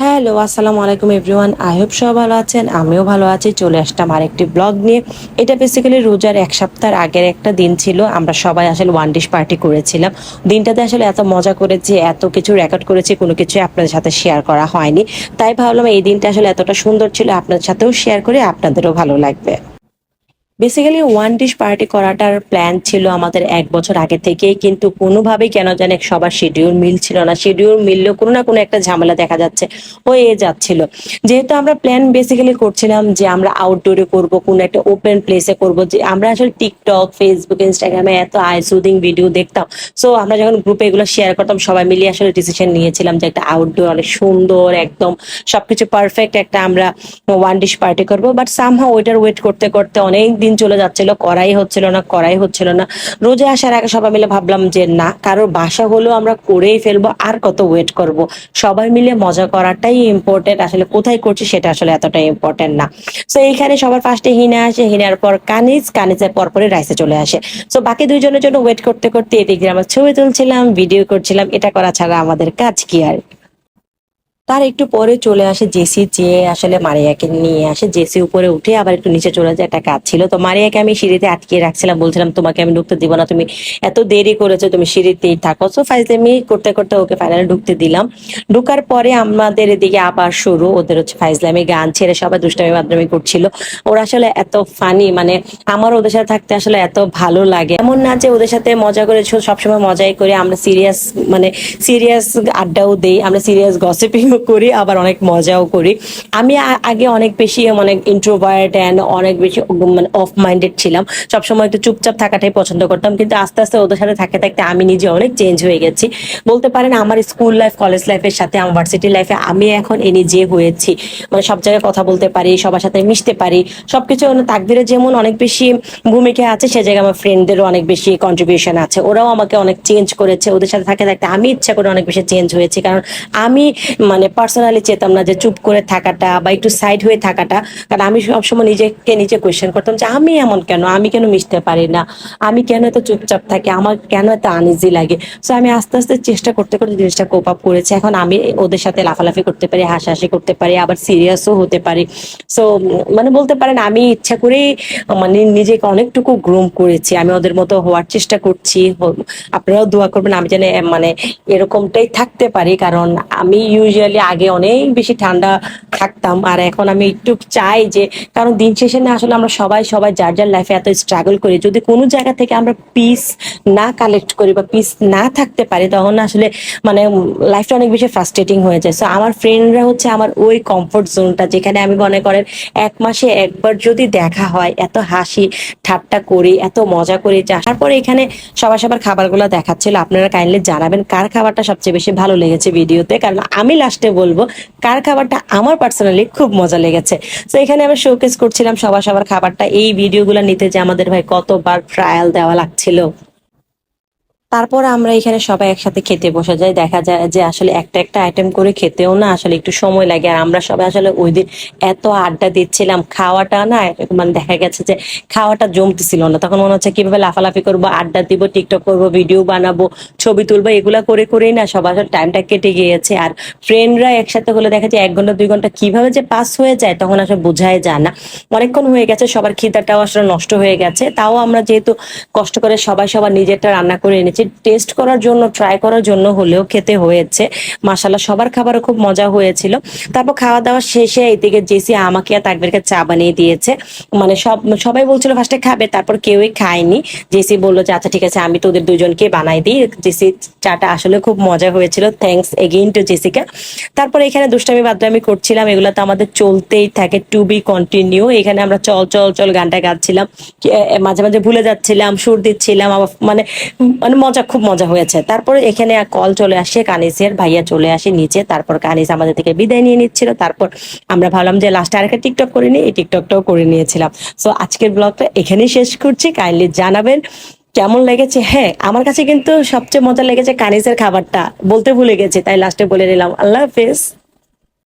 Hello, আসসালামু আলাইকুম everyone. I hope সব ভালো আছেন, আমিও ভালো আছি। চলে আসলাম আরেকটি ব্লগ নিয়ে। এটা বেসিক্যালি রোজার এক সপ্তাহ আগের একটা দিন ছিল। আমরা সবাই আসলে ওয়ান ডিশ পার্টি করেছিলাম। দিনটাতে আসলে এত মজা করেছি, এত কিছু রেকর্ড করেছি, কোনো কিছু আপনাদের সাথে শেয়ার করা হয়নি। তাই ভাবলাম এই দিনটা আসলে এতটা সুন্দর ছিল, আপনাদের সাথেও শেয়ার করে, আপনাদেরও ভালো লাগবে। বেসিক্যালি ওয়ান ডিশ পার্টি করাটার প্ল্যান ছিল আমাদের এক বছর আগে থেকেই, কিন্তু কোনোভাবেই কেন জানে সবার শিডিউল মিলছিল না। শিডিউল মিললেও কোনো না কোনো একটা ঝামেলা দেখা যাচ্ছে, হয়ে যাচ্ছিল। যেহেতু আমরা প্ল্যান বেসিক্যালি করছিলাম যে আমরা আউটডোরে করব, কোনো একটা ওপেন প্লেসে করব, যে আমরা আসলে টিকটক ফেসবুক ইনস্টাগ্রামে এত আই সুদিং ভিডিও দেখতাম। সো আমরা যখন গ্রুপে এগুলো শেয়ার করতাম, সবাই মিলিয়ে আসলে ডিসিশন নিয়েছিলাম যে একটা আউটডোর অনেক সুন্দর, একদম সবকিছু পারফেক্ট একটা আমরা ওয়ান ডিশ পার্টি করব। বাট সামহা ওইটার ওয়েট করতে করতে অনেক দিন চলে যাচ্ছিল, করাই হচ্ছিল না, করাই হচ্ছিল না। রোজে আসার আগে সবাই মিলে ভাবলাম যে না, কারোর বাসা হলেও আমরা করেই ফেলব, আর কত ওয়েট করব? সবাই মিলে মজা করাটাই ইম্পর্টেন্ট আসলে কোথায় করছি সেটা আসলে এতটা ইম্পর্টেন্ট না। সো এইখানে সবার ফার্স্টে হিনা আসে, হিনার পর কানিজ, কানিজের পর পরে রাইসে চলে আসে। সো বাকি দুইজনের জন্য ওয়েট করতে করতে এদিকে আমরা ছবি তুলছিলাম ভিডিও করছিলাম, এটা করা ছাড়া আমাদের কাজ কি আর? তার একটু পরে চলে আসে জেসি, যে আসলে মারিয়াকে নিয়ে আসে। জেসি উপরে উঠে আবার একটু নিচে চলে যায়, একটা কাজ ছিল। তো মারিয়াকে আমি সিঁড়িতে আটকে রাখছিলাম, বলছিলাম, তোমাকে আমি ঢুকতে দিব না, তুমি এত দেরি করেছ, তুমি সিঁড়িতেই থাকো। সো ফাইজলামি করতে করতে ওকে ফাইনালি ঢুকতে দিলাম। ঢুকার পরে আমাদের এদিকে আবার শুরু। ওদের হচ্ছে ফাইজলামি গান ছেড়ে সবাই দুষ্টামি মাধ্যমে করছিল। ওরা আসলে এত ফানি মানে আমার ওদের সাথে থাকতে আসলে এত ভালো লাগে। এমন না যে ওদের সাথে মজা করে সবসময় মজাই করে। আমরা সিরিয়াস মানে সিরিয়াস আড্ডাও দেই, আমরা সিরিয়াস গসিপিংও করি, আবার অনেক মজাও করি। আমি আগে অনেক বেশি মানে ইন্ট্রোভার্ট অ্যান্ড অনেক বেশি মানে অফ মাইন্ডেড ছিলাম। সবসময় একটু চুপচাপ থাকাটাই পছন্দ করতাম, কিন্তু আস্তে আস্তে ওদের সাথে থাকতে থাকতে আমি নিজে অনেক চেঞ্জ হয়ে গেছি। বলতে পারেন, আমার স্কুল লাইফ কলেজ লাইফের সাথে, আমার ভার্সিটি লাইফে আমি এখন এ নিজে হয়েছি। মানে সব জায়গায় কথা বলতে পারি, সবার সাথে মিশতে পারি। সবকিছু মানে তাকদিরে যেমন অনেক বেশি ভূমিকা আছে, সে জায়গায় আমার ফ্রেন্ডদেরও অনেক বেশি কন্ট্রিবিউশন আছে। ওরাও আমাকে অনেক চেঞ্জ করেছে, ওদের সাথে থাকতে থাকতে আমি ইচ্ছা করে অনেক বেশি চেঞ্জ হয়েছি। কারণ আমি মানে পার্সোনালি চেতাম না যে চুপ করে থাকাটা বা একটু সাইড হয়ে থাকাটা। কারণ আমি সবসময় নিজেকে নিজে কোয়েশ্চেন করতাম যে আমি এমন কেন? আমি কেন মিশতে পারি না? আমি কেন এত চুপচাপ থাকি? আমার কেন এত আনইজি লাগে? সো আমি আস্তে আস্তে চেষ্টা করতে করতে জিনিসটা কোপ আপ করেছি। এখন আমি ওদের সাথে লাফালাফি করতে পারি, হাসাহাসি করতে পারি, আবার সিরিয়াসও হতে পারি। সো মানে বলতে পারেন আমি ইচ্ছা করেই মানে নিজেকে অনেকটুকু গ্রুম করেছি। আমি ওদের মতো হওয়ার চেষ্টা করছি। আপনারাও দোয়া করবেন আমি যেন মানে এরকমটাই থাকতে পারি। কারণ আমি ইউজুয়ালি আগে অনেক বেশি ঠান্ডা থাকতাম। আর এখন আমি একটু চাই যে, কারণ দিন শেষে না আসলে আমরা সবাই সবাই যার যার লাইফে এত স্ট্রাগল করি। যদি কোনো জায়গা থেকে আমরা পিস না কালেক্ট করি বা পিস না থাকতে পারি, তখন আসলে মানে লাইফটা অনেক বেশি ফ্রাস্ট্রেটিং হয়ে যায়। সো আমার ফ্রেন্ডরা হচ্ছে আমার ওই কমফোর্ট জোনটা যেখানে আমি মনে করেন এক মাসে একবার যদি দেখা হয়, এত হাসি, ঠাট্টা করি, এত মজা করি পরে এখানে সবার সবার খাবারগুলো দেখাচ্ছিল। আপনারা কাইন্ডলি জানাবেন কার খাবারটা সবচেয়ে বেশি ভালো লেগেছে ভিডিওতে কারণ আমি লাস্টে বলব, কার খাবারটা আমার পার্সোনালি খুব মজা লেগেছে। তো এখানে আমি শোকেস করছিলাম সবার সবার খাবারটা। এই ভিডিওগুলো নিতে যে আমাদের ভাই কতবার ট্রায়াল দেওয়া লাগছিল। তারপর আমরা এখানে সবাই একসাথে খেতে বসে যাই। দেখা যায় যে আসলে একটা একটা আইটেম করে খেতেও না আসলে একটু সময় লাগে। আর আমরা সবাই আসলে ওই দিন এত আড্ডা দিচ্ছিলাম, খাওয়াটা না মানে দেখা গেছে যে খাওয়াটা জমতেছিল না। তখন মনে হচ্ছে কীভাবে লাফালাফি করব, আড্ডা দিব টিকটক করব ভিডিও বানাবো, ছবি তুলবো, এগুলা করে করেই না সবার টাইমটা কেটে গিয়েছে। আর ফ্রেন্ডরা একসাথে হলে দেখা যায় এক ঘণ্টা, দুই ঘণ্টা কীভাবে যে পাস হয়ে যায় তখন আসলে বোঝাই যায় না। অনেকক্ষণ হয়ে গেছে, সবার খিদাটাও আসলে নষ্ট হয়ে গেছে। তাও আমরা যেহেতু কষ্ট করে সবাই সবার নিজেরটা রান্না করে এনেছি টেস্ট করার জন্য ট্রাই করার জন্য হলেও খেতে হয়েছে। মাসাল্লাহ সবার খাবারও খুব মজা হয়েছিল। তারপর খাওয়া দাওয়া শেষে এদিকে জেসি আমাকে আর তাকবিরকে চা বানিয়ে দিয়েছে। মানে সব, সবাই বলছিল, ফার্স্টে খাবে। তারপর কেউই খায়নি। জেসি বলল যে আচ্ছা ঠিক আছে, আমি তোদের দুজনকে বানাই দিই। জেসি চাটা আসলে খুব মজা হয়েছিল। Thanks again to Jessica. তারপর এখানে দুষ্টামি বাদরামি করছিলাম। এগুলো তো আমাদের চলতেই থাকে টু বি কন্টিনিউ এখানে আমরা চল চল চল গানটা গাচ্ছিলাম। মাঝে মাঝে ভুলে যাচ্ছিলাম, সুর দিচ্ছিলাম। মানে মানে মজা, খুব মজা হয়েছে। তারপরে এখানে কল চলে আসে, কানিসের ভাইয়া চলে আসে নিচে, তারপর কানিস আমাদের থেকে বিদায় নিয়ে নিচ্ছিল। তারপর আমরা ভাবলাম যে লাস্টে আরেকটা টিকটক করে নিই, এই টিকটকটাও করে নিয়েছিলাম। সো আজকের ব্লগটা এখানেই শেষ করছি। কাইন্ডলি জানাবেন কেমন লেগেছে? হ্যাঁ আমার কাছে কিন্তু সবচেয়ে মজা লেগেছে কানিসের খাবারটা, বলতে ভুলে গেছি, তাই লাস্টে বলে নিলাম। আল্লাহ হাফেজ।